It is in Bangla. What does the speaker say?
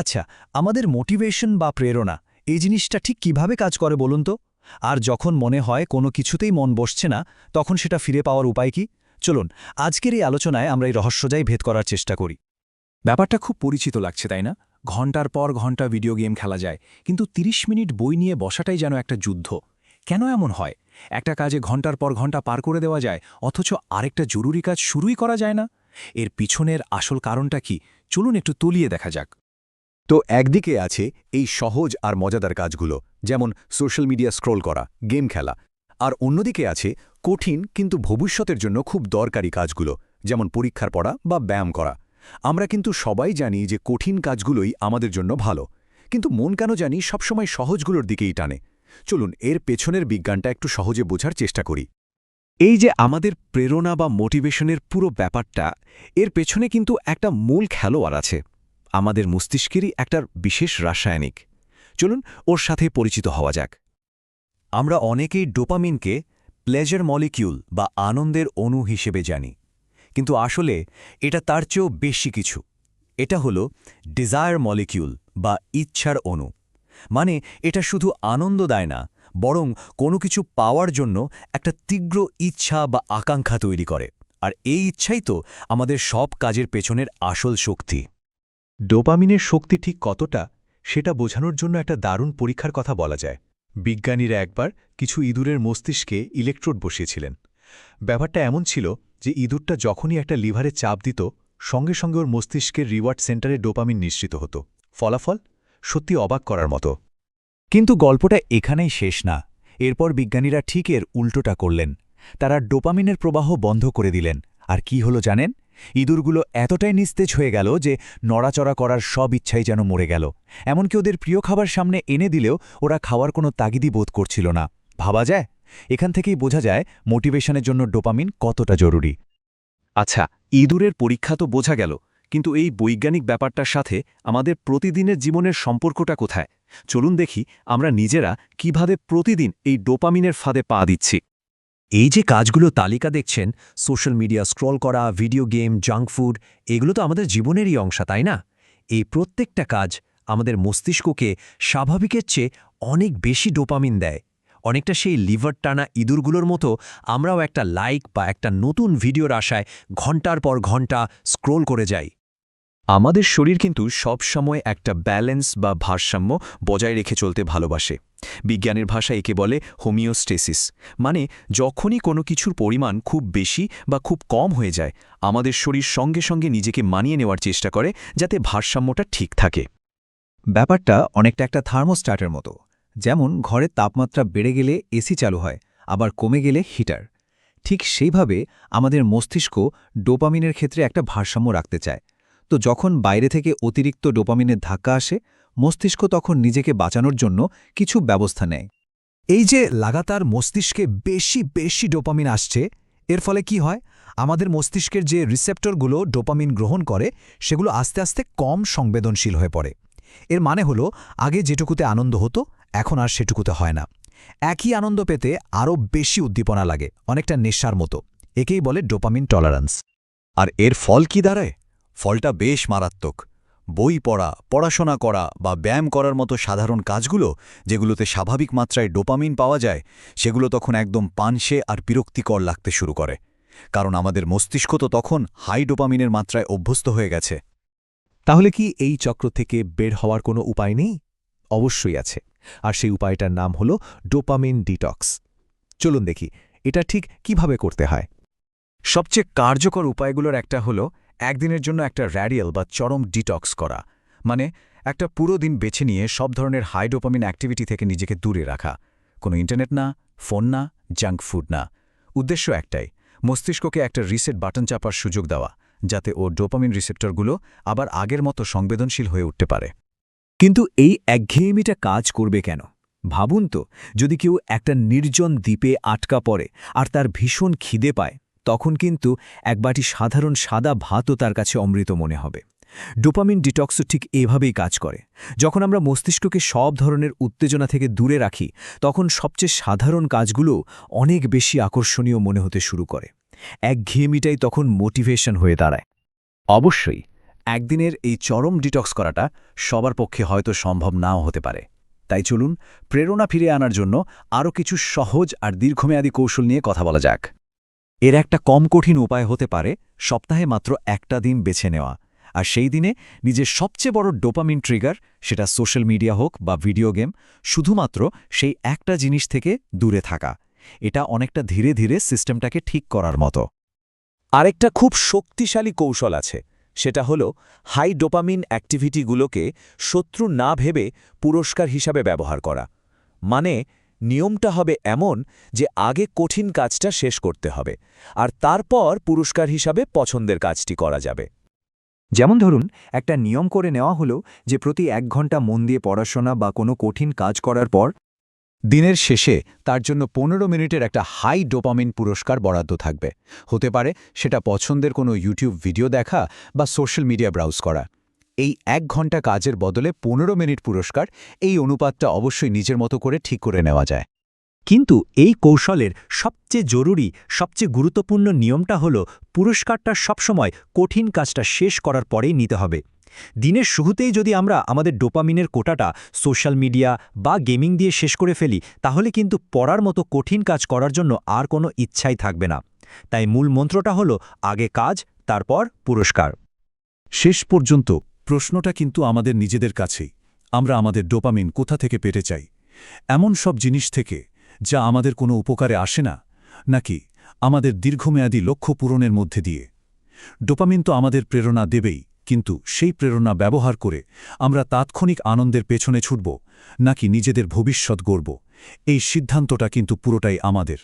আচ্ছা আমাদের মোটিভেশন বা প্রেরণা, এই জিনিসটা ঠিক কীভাবে কাজ করে বলুন তো? আর যখন মনে হয় কোনো কিছুতেই মন বসছে না, তখন সেটা ফিরে পাওয়ার উপায় কি? চলুন, আজকের এই আলোচনায় আমরা এই রহস্যজাই ভেদ করার চেষ্টা করি। ব্যাপারটা খুব পরিচিত লাগছে, তাই না? ঘণ্টার পর ঘণ্টা ভিডিও গেম খেলা যায়, কিন্তু ৩০ মিনিট বই নিয়ে বসাটাই যেন একটা যুদ্ধ। কেন এমন হয়? একটা কাজে ঘণ্টার পর ঘণ্টা পার করে দেওয়া যায়, অথচ আরেকটা জরুরি কাজ শুরুই করা যায় না? এর পিছনের আসল কারণটা কি? চলুন একটু তলিয়ে দেখা যাক। তো একদিকে আছে এই সহজ আর মজাদার কাজগুলো, যেমন সোশ্যাল মিডিয়া স্ক্রোল করা, গেম খেলা। আর অন্যদিকে আছে কঠিন কিন্তু ভবিষ্যতের জন্য খুব দরকারি কাজগুলো, যেমন পরীক্ষার পড়া বা ব্যায়াম করা। আমরা কিন্তু সবাই জানি যে কঠিন কাজগুলোই আমাদের জন্য ভালো, কিন্তু মন কেন জানি সবসময় সহজগুলোর দিকেই টানে। চলুন এর পেছনের বিজ্ঞানটা একটু সহজে বোঝার চেষ্টা করি। এই যে আমাদের প্রেরণা বা মোটিভেশনের পুরো ব্যাপারটা, এর পেছনে কিন্তু একটা মূল খেলোয়াড় আছে। আমাদের মস্তিষ্কেরই একটা বিশেষ রাসায়নিক। চলুন ওর সাথে পরিচিত হওয়া যাক। আমরা অনেকেই ডোপামিনকে প্লেজার মলিকিউল বা আনন্দের অণু হিসেবে জানি। কিন্তু আসলে এটা তার চেয়েও বেশি কিছু। এটা হলো ডিজায়ার মলিকিউল বা ইচ্ছার অণু। মানে এটা শুধু আনন্দ দেয় না, বরং কোনো কিছু পাওয়ার জন্য একটা তীব্র ইচ্ছা বা আকাঙ্ক্ষা তৈরি করে। আর এই ইচ্ছাই তো আমাদের সব কাজের পেছনের আসল শক্তি। ডোপামিনের শক্তি ঠিক কতটা, সেটা বোঝানোর জন্য একটা দারুণ পরীক্ষার কথা বলা যায়। বিজ্ঞানীরা একবার কিছু ইঁদুরের মস্তিষ্কে ইলেকট্রোড বসিয়েছিলেন। ব্যাপারটা এমন ছিল যে ইঁদুরটা যখনই একটা লিভারে চাপ দিত, সঙ্গে সঙ্গে ওর মস্তিষ্কের রিওয়ার্ড সেন্টারে ডোপামিন নিশ্চিত হতো। ফলাফল? সত্যি অবাক করার মতো। কিন্তু গল্পটা এখানেই শেষ না। এরপর বিজ্ঞানীরা ঠিক এর উল্টোটা করলেন। তারা ডোপামিনের প্রবাহ বন্ধ করে দিলেন। আর কি হলো জানেন? ইঁদুরগুলো এতটাই নিস্তেজ হয়ে গেল যে নড়াচড়া করার সব ইচ্ছাই যেন মরে গেল। এমনকি ওদের প্রিয় খাবার সামনে এনে দিলেও ওরা খাওয়ার কোনো তাগিদি বোধ করছিল না। ভাবা যায়? এখান থেকেই বোঝা যায় মোটিভেশনের জন্য ডোপামিন কতটা জরুরি। আচ্ছা ইঁদুরের পরীক্ষা তো বোঝা গেল, কিন্তু এই বৈজ্ঞানিক ব্যাপারটার সাথে আমাদের প্রতিদিনের জীবনের সম্পর্কটা কোথায়? চলুন দেখি আমরা নিজেরা কীভাবে প্রতিদিন এই ডোপামিনের ফাঁদে পা দিচ্ছি। এই যে কাজগুলো তালিকা দেখছেন, সোশ্যাল মিডিয়া স্ক্রল করা, ভিডিও গেম, জাঙ্ক ফুড, এগুলো তো আমাদের জীবনেরই অংশ, তাই না? এই প্রত্যেকটা কাজ আমাদের মস্তিষ্ককে স্বাভাবিকের চেয়ে অনেক বেশি ডোপামিন দেয়। অনেকটা সেই লিভার টানা ইঁদুরগুলোর মতো আমরাও একটা লাইক বা একটা নতুন ভিডিওর আশায় ঘণ্টার পর ঘণ্টা স্ক্রোল করে যাই। আমাদের শরীর কিন্তু সব সময় একটা ব্যালেন্স বা ভারসাম্য বজায় রেখে চলতে ভালোবাসে। বিজ্ঞানের ভাষা একে বলে হোমিওস্টেসিস। মানে যখনই কোনো কিছুর পরিমাণ খুব বেশি বা খুব কম হয়ে যায়, আমাদের শরীর সঙ্গে সঙ্গে নিজেকে মানিয়ে নেওয়ার চেষ্টা করে যাতে ভারসাম্যটা ঠিক থাকে। ব্যাপারটা অনেকটা একটা থার্মোস্ট্যাটের মতো। যেমন ঘরের তাপমাত্রা বেড়ে গেলে এসি চালু হয়, আবার কমে গেলে হিটার। ঠিক সেইভাবে আমাদের মস্তিষ্ক ডোপামিনের ক্ষেত্রে একটা ভারসাম্য রাখতে চায়। তো যখন বাইরে থেকে অতিরিক্ত ডোপামিনের ধাক্কা আসে, মস্তিষ্ক তখন নিজেকে বাঁচানোর জন্য কিছু ব্যবস্থা নেয়। এই যে লাগাতার মস্তিষ্কে বেশি বেশি ডোপামিন আসছে, এর ফলে কি হয়? আমাদের মস্তিষ্কের যে রিসেপ্টরগুলো ডোপামিন গ্রহণ করে, সেগুলো আস্তে আস্তে কম সংবেদনশীল হয়ে পড়ে। এর মানে হলো, আগে যেটুকুতে আনন্দ হতো, এখন আর সেটুকুতে হয় না। একই আনন্দ পেতে আরও বেশি উদ্দীপনা লাগে, অনেকটা নেশার মতো। একেই বলে ডোপামিন টলারেন্স। আর এর ফল কি দাঁড়ায়? ফলটা বেশ মারাত্মক। বই পড়া, পড়াশোনা করা বা ব্যায়াম করার মতো সাধারণ কাজগুলো, যেগুলোতে স্বাভাবিক মাত্রায় ডোপামিন পাওয়া যায়, সেগুলো তখন একদম পানসে আর বিরক্তিকর লাগতে শুরু করে। কারণ আমাদের মস্তিষ্ক তো তখন হাই ডোপামিনের মাত্রায় অভ্যস্ত হয়ে গেছে। তাহলে কি এই চক্র থেকে বের হওয়ার কোনো উপায় নেই? অবশ্যই আছে। আর সেই উপায়টার নাম হল ডোপামিন ডিটক্স। চলুন দেখি, এটা ঠিক কীভাবে করতে হয়? সবচেয়ে কার্যকর উপায়গুলোর একটা হলো একদিনের জন্য একটা র্যাডিয়াল বা চরম ডিটক্স করা। মানে একটা পুরো দিন বেছে নিয়ে সব ধরনের হাইডোপামিন অ্যাক্টিভিটি থেকে নিজেকে দূরে রাখা। কোনো ইন্টারনেট না ফোন না জাঙ্ক ফুড না। উদ্দেশ্য একটাই, মস্তিষ্ককে একটা রিসেট বাটন চাপার সুযোগ দেওয়া, যাতে ও ডোপামিন রিসেপ্টরগুলো আবার আগের মতো সংবেদনশীল হয়ে উঠতে পারে। কিন্তু এই একঘেয়েমিটা কাজ করবে কেন? ভাবুন তো, যদি কেউ একটা নির্জন দ্বীপে আটকা পড়ে আর তার ভীষণ খিদে পায় তখন কিন্তু এক বাটি সাধারণ সাদা ভাতও তার কাছে অমৃত মনে হবে। ডোপামিন ডিটক্সও ঠিক এভাবেই কাজ করে। যখন আমরা মস্তিষ্ককে সব ধরনের উত্তেজনা থেকে দূরে রাখি, তখন সবচেয়ে সাধারণ কাজগুলো অনেক বেশি আকর্ষণীয় মনে হতে শুরু করে। এক একঘেয়েমিটাই তখন মোটিভেশন হয়ে দাঁড়ায়। অবশ্যই, একদিনের এই চরম ডিটক্স করাটা সবার পক্ষে হয়তো সম্ভব নাও হতে পারে। তাই চলুন, প্রেরণা ফিরে আনার জন্য আরও কিছু সহজ আর দীর্ঘমেয়াদী কৌশল নিয়ে কথা বলা যাক। এর একটা কম কঠিন উপায় হতে পারে সপ্তাহে মাত্র একটা দিন বেছে নেওয়া। আর সেই দিনে নিজের সবচেয়ে বড় ডোপামিন ট্রিগার সেটা সোশ্যাল মিডিয়া হোক বা ভিডিও গেম, শুধুমাত্র সেই একটা জিনিস থেকে দূরে থাকা। এটা অনেকটা ধীরে ধীরে সিস্টেমটাকে ঠিক করার মতো। আরেকটা খুব শক্তিশালী কৌশল আছে, সেটা হল হাই ডোপামিন অ্যাক্টিভিটিগুলোকে শত্রু না ভেবে পুরস্কার হিসাবে ব্যবহার করা। মানে নিয়মটা হবে এমন যে আগে কঠিন কাজটা শেষ করতে হবে, আর তারপর পুরস্কার হিসাবে পছন্দের কাজটি করা যাবে। যেমন ধরুন, একটা নিয়ম করে নেওয়া হলো যে প্রতি এক ঘণ্টা মন দিয়ে পড়াশোনা বা কোনো কঠিন কাজ করার পর দিনের শেষে তার জন্য পনেরো মিনিটের একটা হাই ডোপামিন পুরস্কার বরাদ্দ থাকবে। হতে পারে সেটা পছন্দের কোনো ইউটিউব ভিডিও দেখা বা সোশ্যাল মিডিয়া ব্রাউজ করা। এই এক ঘণ্টা কাজের বদলে পনেরো মিনিট পুরস্কার, এই অনুপাতটা অবশ্যই নিজের মতো করে ঠিক করে নেওয়া যায়। কিন্তু এই কৌশলের সবচেয়ে জরুরি, সবচেয়ে গুরুত্বপূর্ণ নিয়মটা হল পুরস্কারটা সবসময় কঠিন কাজটা শেষ করার পরেই নিতে হবে। দিনের শুরুতেই যদি আমরা আমাদের ডোপামিনের কোটাটা সোশ্যাল মিডিয়া বা গেমিং দিয়ে শেষ করে ফেলি, তাহলে কিন্তু পড়ার মতো কঠিন কাজ করার জন্য আর কোনো ইচ্ছাই থাকবে না। তাই মূল মন্ত্রটা হল আগে কাজ, তারপর পুরস্কার। শেষ পর্যন্ত প্রশ্নটা কিন্তু আমাদের নিজেদের কাছেই। আমরা আমাদের ডোপামিন কোথা থেকে পেতে চাই? এমন সব জিনিস থেকে যা আমাদের কোনো উপকারে আসে না, নাকি আমাদের দীর্ঘমেয়াদী লক্ষ্য পূরণের মধ্যে দিয়ে? ডোপামিন তো আমাদের প্রেরণা দেবেই, কিন্তু সেই প্রেরণা ব্যবহার করে আমরা তাৎক্ষণিক আনন্দের পেছনে ছুটব, নাকি নিজেদের ভবিষ্যৎ গড়ব? এই সিদ্ধান্তটা কিন্তু পুরোটাই আমাদের।